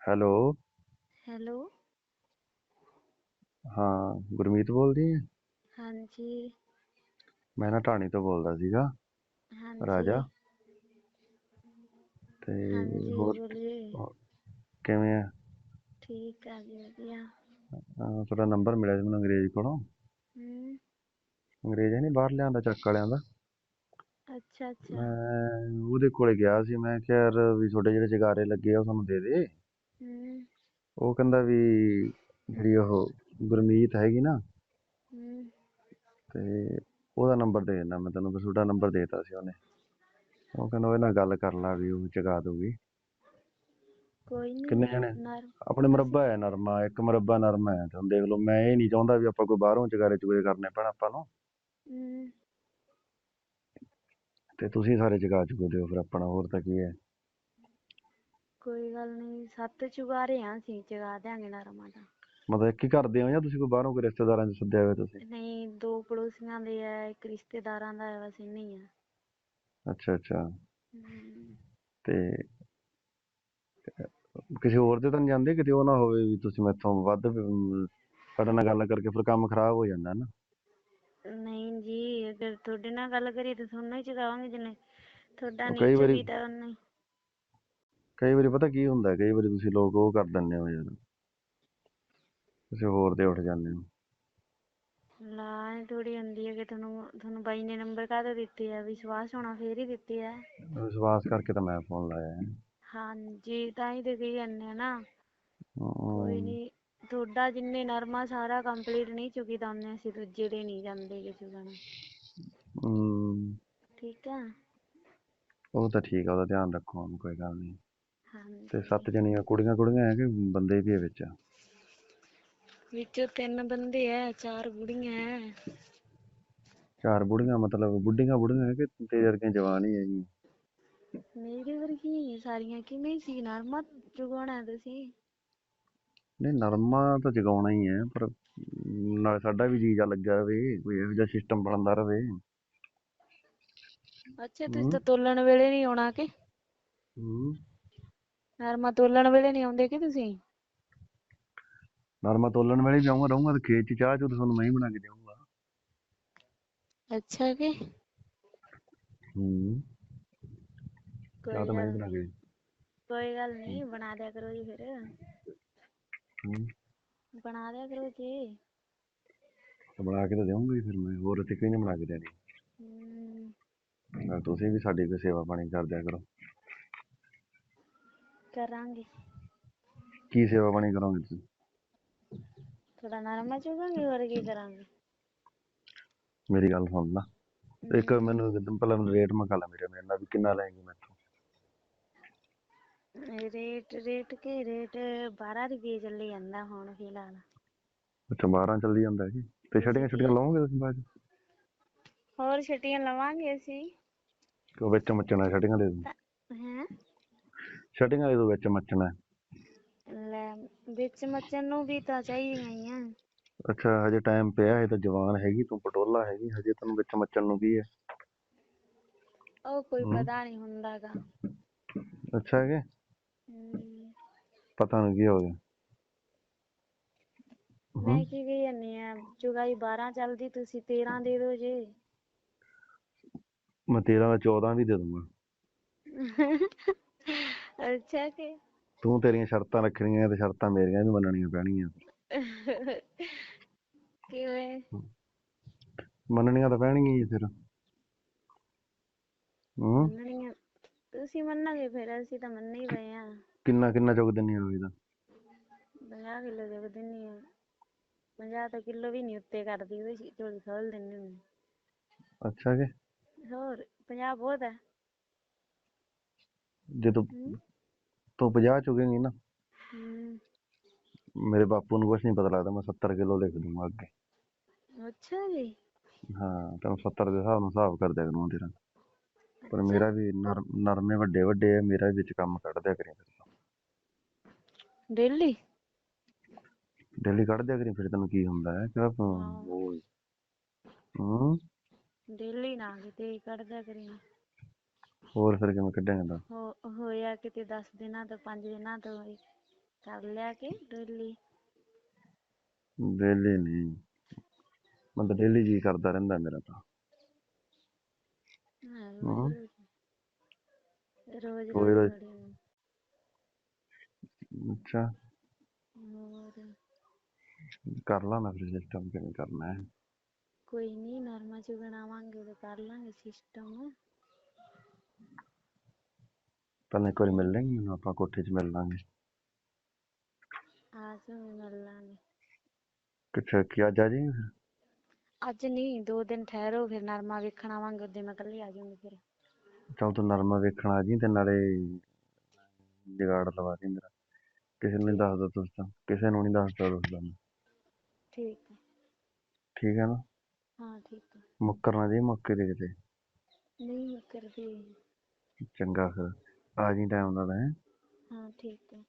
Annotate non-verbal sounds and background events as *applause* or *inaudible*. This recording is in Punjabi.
ਹੈਲੋ। ਹੈਲੋ। ਹਾਂ ਗੁਰਮੀਤ ਬੋਲਦੀ ਹੈ ਹਾਂਜੀ। ਮੈਂ ਨਾ ਢਾਣੀ ਤੋਂ ਬੋਲਦਾ ਸੀਗਾ ਹਾਂਜੀ। ਰਾਜਾ। ਤੇ ਹਾਂਜੀ ਹੋਰ ਬੋਲੀਏ। ਕਿਵੇਂ ਆ ਠੀਕ ਆ ਜੀ ਵਧੀਆ। ਅਹ ਤੁਹਾਡਾ ਨੰਬਰ ਮਿਲਿਆ ਸੀ ਮੈਨੂੰ ਅੰਗਰੇਜ਼ ਕੋਲੋਂ। ਹਮ ਅੰਗਰੇਜ਼ ਹੈ ਨਹੀਂ ਬਾਹਰ ਲਿਆਂਦਾ ਚੱਕ ਵਾਲਿਆਂ ਦਾ। ਅੱਛਾ ਅੱਛਾ। ਮੈਂ ਉਹਦੇ ਕੋਲੇ ਗਿਆ ਸੀ ਮੈਂ ਕਿਹਾ ਯਾਰ ਵੀ ਤੁਹਾਡੇ ਜਿਹੜੇ ਜਗਾਰੇ ਲੱਗੇ ਆ ਉਹ ਸਾਨੂੰ ਦੇ ਦੇ। ਉਹ ਕਹਿੰਦਾ ਵੀ ਜਿਹੜੀ ਉਹ ਗੁਰਮੀਤ ਹੈਗੀ ਨਾ ਤੇ ਉਹਦਾ ਨੰਬਰ ਦੇ ਦਿੰਦਾ ਮੈਂ ਤੈਨੂੰ ਬਸ ਤੁਹਾਡਾ ਨੰਬਰ ਦੇਤਾ ਸੀ ਉਹਨੇ। ਉਹ ਕਹਿੰਦਾ ਉਹਦੇ ਨਾਲ ਗੱਲ ਕਰ ਲਾ ਵੀ ਉਹ ਚਗਾ ਦੂਗੀ ਕੋਈ ਨਹੀਂ ਕਿੰਨੇ ਜਣੇ? ਆਪਣੇ ਮੁਰੱਬਾ ਹੈ ਨਰਮਾ ਇੱਕ ਮੁਰੱਬਾ ਨਰਮਾ ਹੈ। ਤੁਹਾਨੂੰ ਦੇਖ ਲਓ ਮੈਂ ਇਹ ਨਹੀਂ ਚਾਹੁੰਦਾ ਵੀ ਆਪਾਂ ਕੋਈ ਬਾਹਰੋਂ ਚਗਾਰੇ ਚੁਗਰੇ ਕਰਨੇ ਪੈਣ ਆਪਾਂ ਨੂੰ। ਤੇ ਤੁਸੀਂ ਸਾਰੇ ਚਗਾ ਚੁਗੋ ਦਿਓ ਫਿਰ ਆਪਣਾ ਹੋਰ ਤਾਂ ਕੀ ਹੈ। ਕੋਈ ਗੱਲ ਨਹੀਂ ਸੱਤ ਚੁਗਾਰੇ ਆ ਅਸੀਂ ਚਗਾ ਦਿਆਂਗੇ ਨਰਮਾ ਦਾ ਮਤਲਬ ਇੱਕ ਹੀ ਕਰਦੇ ਹੋ ਜਾਂ ਤੁਸੀਂ ਕੋਈ ਬਾਹਰੋਂ ਕੋਈ ਰਿਸ਼ਤੇਦਾਰਾਂ ਚ ਸੱਦਿਆ ਹੋਇਆ ਤੁਸੀਂ? ਨਹੀਂ ਦੋ ਪੜੋਸੀਆਂ ਦੇ ਆ ਇੱਕ ਰਿਸ਼ਤੇਦਾਰਾਂ ਦਾ ਹੈ ਬਸ ਇੰਨੇ ਹੀ ਆ। ਅੱਛਾ ਅੱਛਾ। ਹਮ, ਤੇ ਕਿਸੇ ਹੋਰ ਦੇ ਤਾਂ ਨਹੀਂ ਜਾਂਦੇ? ਕਿਤੇ ਉਹ ਨਾ ਹੋਵੇ ਵੀ ਤੁਸੀਂ ਮੈਥੋਂ ਵੱਧ ਅਮ, ਸਾਡੇ ਨਾਲ ਗੱਲ ਕਰਕੇ ਫਿਰ ਕੰਮ ਖਰਾਬ ਹੋ ਜਾਂਦਾ ਨਾ। ਨਹੀਂ ਜੀ ਅਗਰ ਤੁਹਾਡੇ ਨਾਲ ਗੱਲ ਕਰੀਏ ਤਾਂ ਤੁਹਾਨੂੰ ਹੀ ਚਗਾਵਾਂਗੇ ਜਿੰਨੇ। ਤੁਹਾਡਾ ਨਹੀਂ ਕਈ ਵਾਰੀ- ਉਹਨੇ ਕਈ ਵਾਰੀ ਪਤਾ ਕੀ ਹੁੰਦਾ ਕਈ ਵਾਰੀ ਤੁਸੀਂ ਲੋਕ ਉਹ ਕਰ ਦਿੰਦੇ ਹੋ ਯਾਰ। ਕਿਸੇ ਹੋਰ ਤੇ ਉੱਠ ਜਾਂਦੇ ਹੋ। ਲਾ ਥੋੜੀ ਹੁੰਦੀ ਹੈ ਕਿ ਤੁਹਾਨੂੰ ਤੁਹਾਨੂੰ ਬਾਈ ਨੇ ਨੰਬਰ ਕਾਹਦੇ ਦਿੱਤੇ ਆ? ਵਿਸ਼ਵਾਸ ਹੋਣਾ ਫੇਰ ਹੀ ਦਿੱਤੇ ਆ। ਵਿਸ਼ਵਾਸ ਕਰਕੇ ਤਾਂ ਮੈਂ ਫੋਨ ਲਾਇਆ। ਹੈ ਹਾਂਜੀ ਤਾਂ ਹੀ ਤੇ ਕਹੀ ਜਾਂਦੇ ਆ ਨਾ। ਕੋਈ ਨਹੀਂ ਤੁਹਾਡਾ ਜਿੰਨੇ ਨਰਮਾ ਸਾਰਾ ਕੰਪਲੀਟ ਨਹੀਂ ਚੁੱਕੀਦਾ ਉਹਨੇ ਅਸੀਂ ਦੂਜੇ ਦੇ ਨਹੀਂ ਜਾਂਦੇ ਕਿ ਚੁਗਣ ਹਮ, ਠੀਕ ਆ। ਉਹ ਤਾਂ ਠੀਕ ਆ ਉਹਦਾ ਧਿਆਨ ਰੱਖੋ ਕੋਈ ਗੱਲ ਨਹੀਂ। ਤੇ ਸੱਤ ਜਣੀਆਂ ਕੁੜੀਆਂ ਕੁੜੀਆਂ ਹੈ ਕਿ ਬੰਦੇ ਵੀ ਹੈ ਵਿੱਚ? ਵਿੱਚੋਂ ਤਿੰਨ ਬੰਦੇ ਐ ਚਾਰ ਬੁੜੀਆਂ ਐ ਚਾਰ ਬੁੜੀਆਂ ਮਤਲਬ ਬੁੱਢੀਆਂ ਬੁੜੀਆਂ ਹੈ ਕਿ ਤੇਰੇ ਵਰਗੀਆਂ ਜਵਾਨ ਹੀ ਹੈਗੀਆਂ? ਮੇਰੇ ਵਰਗੀ ਸਾਰੀਆਂ ਕਿਵੇਂ ਸੀ ਨਰਮਾ ਚੁਗਾਉਣਾ ਹੈ ਤੁਸੀਂ? ਨਹੀਂ ਨਰਮਾ ਤਾਂ ਜਗਾਉਣਾ ਹੀ ਹੈ ਪਰ ਨਾਲੇ ਸਾਡਾ ਵੀ ਜੀਜਾ ਲੱਗਿਆ ਰਵੇ ਕੋਈ ਇਹੋ ਜਿਹਾ ਸਿਸਟਮ ਬਣਦਾ ਰਵੇ। ਅੱਛਾ ਤੁਸੀਂ ਤਾਂ ਤੋਲਣ ਵੇਲੇ ਨਹੀਂ ਆਉਣਾ ਕਿ? ਹਮ, ਨਰਮਾ ਤੋਲਣ ਵੇਲੇ ਨਹੀਂ ਆਉਂਦੇ ਕਿ ਤੁਸੀਂ? ਨਰਮਾ ਤੋਲਣ ਵੇਲੇ ਵੀ ਆਉਂਗਾ ਰਹੂੰਗਾ ਤੇ ਖੇਤ ਚ ਚਾਹ ਤਾਂ ਤੁਹਾਨੂੰ ਮੈਂ ਹੀ ਬਣਾ ਕੇ ਦੇਵਾਂਗਾ ਅੱਛਾ ਕਿ ਹੂੰ। ਚਾਹ ਤਾਂ ਮੈਂ ਹੀ ਬਣਾ ਕੇ ਕੋਈ ਗੱਲ ਨਹੀਂ ਬਣਾ ਦਿਆ ਕਰੋ ਜੀ ਫਿਰ। ਹੂੰ। ਬਣਾ ਦਿਆ ਕਰੋ ਜੀ। ਤਾਂ ਬਣਾ ਕੇ ਤਾਂ ਦੇਵਾਂਗਾ ਹੀ ਫਿਰ ਮੈਂ ਹੋਰ ਤੇ ਕੋਈ ਨਹੀਂ ਬਣਾ ਕੇ ਦੇਣੀ। ਨਾਲ ਤੁਸੀਂ ਵੀ ਸਾਡੀ ਕੋਈ ਸੇਵਾ ਪਾਣੀ ਕਰ ਦਿਆ ਕਰੋ। ਕਰਾਂਗੇ। ਕੀ ਸੇਵਾ ਪਾਣੀ ਕਰੋਗੇ ਤੁਸੀਂ? ਥੋੜਾ ਨਰਮਾ ਚੁਗਾਂਗੇ ਹੋਰ ਕੀ ਕਰਾਂਗੇ? ਮੇਰੀ ਗੱਲ ਸੁਣ ਲਾ। ਇੱਕ ਮੈਨੂੰ ਇੱਕਦਮ ਪਹਿਲਾਂ ਰੇਟ ਮਕਾ ਲਾ ਮੇਰੇ ਮੇਰੇ ਨਾਲ ਵੀ ਕਿੰਨਾ ਲੈਂਗੇ ਮੈਥੋਂ। ਰੇਟ ਰੇਟ ਕੇ ਰੇਟ 12 ਰੁਪਏ ਚੱਲੀ ਜਾਂਦਾ ਹੁਣ ਫਿਲਹਾਲ। ਅੱਛਾ 12 ਚੱਲਦੀ ਜਾਂਦਾ ਜੀ। ਤੇ ਛਟੀਆਂ ਛੁੱਟੀਆਂ ਲਾਓਗੇ ਤੁਸੀਂ ਬਾਅਦ ਚ? ਹੋਰ ਛੁੱਟੀਆਂ ਲਵਾਂਗੇ ਅਸੀਂ। ਕਿ ਵਿੱਚ ਮੱਚਣਾ ਛਟੀਆਂ ਦੇ ਦੋ ਹੈਂ? ਛਟੀਆਂ ਦੇ ਵਿੱਚ ਮੱਚਣਾ ਲੈ ਵਿੱਚ ਮੱਚਣ ਨੂੰ ਵੀ ਤਾਂ ਚਾਹੀਦੀਆਂ ਹੀ ਆ। ਅੱਛਾ ਹਜੇ ਟਾਈਮ ਪਿਆ ਹੈ ਤਾਂ ਜਵਾਨ ਹੈਗੀ ਤੂੰ ਪਟੋਲਾ ਹੈਗੀ ਹਜੇ ਤੈਨੂੰ ਵਿੱਚ ਮੱਚਣ ਨੂੰ ਕੀ ਹੈ? ਉਹ ਕੋਈ ਹਮ। ਪਤਾ ਨਹੀਂ ਹੁੰਦਾਗਾ। ਅੱਛਾ ਹਮ, ਪਤਾ ਨਹੀਂ ਕੀ ਹੋ ਗਿਆ। ਮੈਂ ਕੀ ਕਹੀ ਜਾਂਦੀ ਆ ਚੁਗਾਈ 12 ਚੱਲਦੀ ਤੁਸੀਂ 13 ਦੇ ਦਿਓ ਜੇ। ਮੈਂ 13 ਦਾ 14 ਵੀ ਦੇ ਦੂੰਗਾ। *laughs* ਅੱਛਾ ਕਿ ਤੂੰ ਤੇਰੀਆਂ ਸ਼ਰਤਾਂ ਰੱਖਣੀਆਂ ਤੇ ਸ਼ਰਤਾਂ ਮੇਰੀਆਂ ਵੀ ਮੰਨਣੀਆਂ ਪੈਣਗੀਆਂ ਕਿਵੇਂ? ਮੰਨਣੀਆਂ ਤਾਂ ਪੈਣਗੀਆਂ ਹੀ ਫਿਰ। ਹੂੰ? ਮੰਨਣੀਆਂ ਤੁਸੀਂ ਮੰਨੋਗੇ ਫਿਰ ਅਸੀਂ ਤਾਂ ਮੰਨੇ ਹੀ ਪਏ ਆ। ਕਿੰਨਾ ਕਿੰਨਾ ਚੁੱਕ ਦਿੰਨੀ ਆ ਰੋਜ਼ ਦਾ? 50 ਕਿਲੋ ਦੇ ਦਿੰਨੀ ਆ। 50 ਤਾਂ ਕਿਲੋ ਵੀ ਨਹੀਂ ਉੱਤੇ ਕਰਦੀ ਉਹਦੀ ਝੋਲੀ ਖੋਲ ਦਿੰਨੀ ਹੁੰਦੀ ਅੱਛਾ ਕਿ? ਹੋਰ 50 ਬਹੁਤ ਹੈ ਜੇ ਤੂੰ ਹਮ। ਤੂੰ 50 ਚੁਗੇਂਗੀ ਨਾ ਮੇਰੇ ਬਾਪੂ ਨੂੰ ਕੁਛ ਨਹੀਂ ਪਤਾ ਲੱਗਦਾ ਮੈਂ 70 ਕਿਲੋ ਲਿਖ ਦੂੰਗਾ ਅੱਗੇ ਅੱਛਾ ਜੀ ਹਾਂ ਤੈਨੂੰ 70 ਦੇ ਹਿਸਾਬ ਨਾਲ ਹਿਸਾਬ ਕਰ ਦਿਆ ਕਰੂੰਗਾ ਤੇਰਾ ਪਰ ਮੇਰਾ ਵੀ ਨਰ- ਨਰਮੇ ਵੱਡੇ ਵੱਡੇ ਆ ਮੇਰਾ ਵੀ ਵਿੱਚ ਕੰਮ ਕੱਢ ਦਿਆ ਕਰੀ ਡੇਲੀ ਡੇਲੀ ਕੱਢ ਦਿਆ ਕਰੀ ਫਿਰ ਤੈਨੂੰ ਕੀ ਹੁੰਦਾ ਹੈ ਕਿਹੜਾ ਤੂੰ ਹਾਂ। ਹੂੰ ਡੇਲੀ ਨਾ ਕਿਤੇ ਕੱਢਦਾ ਕਰੀ ਹੋਰ ਫਿਰ ਕਿਵੇਂ ਕੱਢੇਂਗਾ ਦੱਸ? ਹੋ ਹੋਇਆ ਕਿਤੇ 10 ਦਿਨਾਂ ਤੋਂ 5 ਦਿਨਾਂ ਤੋਂ ਵੀ ਕਰ ਲਿਆ ਕਿ ਡੇਲੀ। ਡੇਲੀ ਨਹੀਂ। ਮੈਂ ਤਾਂ ਡੇਲੀ ਜੀ ਕਰਦਾ ਰਹਿੰਦਾ ਮੇਰਾ ਤਾਂ। ਰੋਜ਼। ਕੋਈ ਰੋਜ਼-। ਅੱਛਾ। ਹੋਰ। ਕਰ ਲਾ ਮੈਂ ਫਿਰ ਸਿਸਟਮ ਕਿਵੇਂ ਕਰਨਾ ਹੈ। ਕੋਈ ਨਹੀਂ ਨਰਮਾ ਚੁਗਣਾਵਾਂਗੇ ਤੇ ਕਰ ਲਾਂਗੇ ਸਿਸਟਮ ਪਹਿਲਾਂ ਇੱਕ ਵਾਰੀ ਮਿਲ ਲੈਂਗੇ ਮੈਨੂੰ ਆਪਾਂ ਕੋਠੇ 'ਚ ਮਿਲ ਲਾਂਗੇ। ਆ ਜਾਵਾਂਗੇ ਮਿਲ ਲਾਂਗੇ। ਕਿੱਥੇ ਕੀ ਅੱਜ ਆ ਜਾਈਂ ਫਿਰ? ਅੱਜ ਨਹੀਂ ਦੋ ਦਿਨ ਠਹਿਰੋ ਫਿਰ ਨਰਮਾ ਵੇਖਣ ਆਵਾਂਗੇ ਉਹਦੇ ਮੈਂ ਇਕੱਲੀ ਆ ਜਾਊਂਗੀ ਫਿਰ। ਚੱਲ ਤੂੰ ਨਰਮਾ ਵੇਖਣ ਆ ਜੀ ਤੇ ਨਾਲੇ ਜਗਾੜ ਲਵਾ ਦੀ ਮੇਰਾ। ਕਿਸੇ ਨੂੰ ਨਹੀਂ ਦੱਸਦਾ ਦੋਸਤਾਂ ਕਿਸੇ ਨੂੰ ਨਹੀਂ ਦੱਸਦਾ ਦੋਸਤਾਂ ਨੂੰ ਠੀਕ ਹੈ। ਠੀਕ ਹੈ ਨਾ? ਹਾਂ ਠੀਕ ਹੈ। ਮੁੱਕਰ ਨਾ ਜੀ ਮੌਕੇ ਦੇ ਕਿਤੇ। ਨਹੀਂ ਕਰਦੀ ਚੰਗਾ ਫਿਰ। ਆ ਜੀ ਟਾਈਮ ਨਾਲ ਹੈਂ। ਹਾਂ ਠੀਕ ਹੈ।